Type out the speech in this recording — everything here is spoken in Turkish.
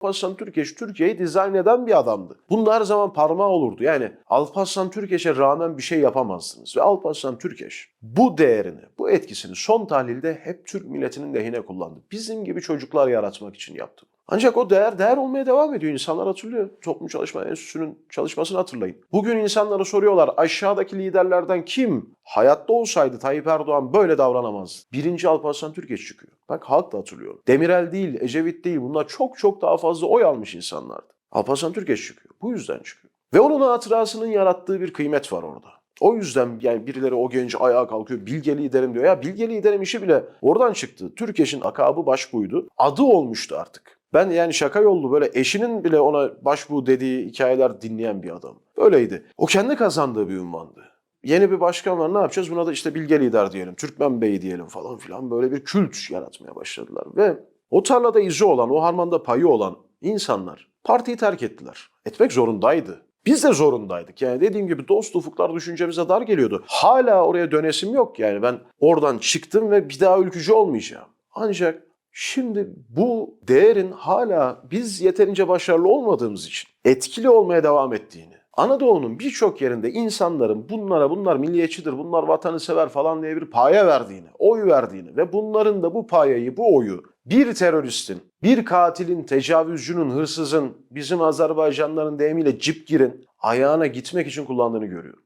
Alparslan Türkeş Türkiye'yi dizayn eden bir adamdı. Bunda her zaman parmağı olurdu. Yani Alparslan Türkeş'e rağmen bir şey yapamazdınız. Ve Alparslan Türkeş bu değerini, bu etkisini son tahlilde hep Türk milletinin lehine kullandı. Bizim gibi çocuklar yaratmak için yaptı. Ancak o değer değer olmaya devam ediyor. İnsanlar hatırlıyor. Toplum Çalışma Enstitüsü'nün çalışmasını hatırlayın. Bugün insanlara soruyorlar aşağıdaki liderlerden kim hayatta olsaydı Tayyip Erdoğan böyle davranamaz. Birinci Alparslan Türkeş çıkıyor. Bak halk da hatırlıyor. Demirel değil, Ecevit değil bunlar çok çok daha fazla oy almış insanlardı. Alparslan Türkeş çıkıyor. Bu yüzden çıkıyor. Ve onun hatırasının yarattığı bir kıymet var orada. O yüzden yani birileri o genç ayağa kalkıyor bilge liderim diyor. Ya bilge liderim işi bile oradan çıktı. Türkeş'in akabı başbuğuydu. Adı olmuştu artık. Ben yani şaka yollu böyle eşinin bile ona başbuğ dediği hikayeler dinleyen bir adam. Öyleydi. O kendi kazandığı bir ünvandı. Yeni bir başkan var ne yapacağız? Buna da işte bilge lider diyelim, Türkmen Bey diyelim falan filan böyle bir kült yaratmaya başladılar. Ve o tarlada izi olan, o harmanda payı olan insanlar partiyi terk ettiler. Etmek zorundaydı. Biz de zorundaydık. Yani dediğim gibi dost ufuklar düşüncemize dar geliyordu. Hala oraya dönesim yok yani. Ben oradan çıktım ve bir daha ülkücü olmayacağım. Ancak şimdi bu değerin hala biz yeterince başarılı olmadığımız için etkili olmaya devam ettiğini, Anadolu'nun birçok yerinde insanların bunlara bunlar milliyetçidir, bunlar vatanı sever falan diye bir paya verdiğini, oy verdiğini ve bunların da bu payayı, bu oyu bir teröristin, bir katilin, tecavüzcünün, hırsızın, bizim Azerbaycanlıların deyimiyle cipgirin ayağına gitmek için kullandığını görüyorum.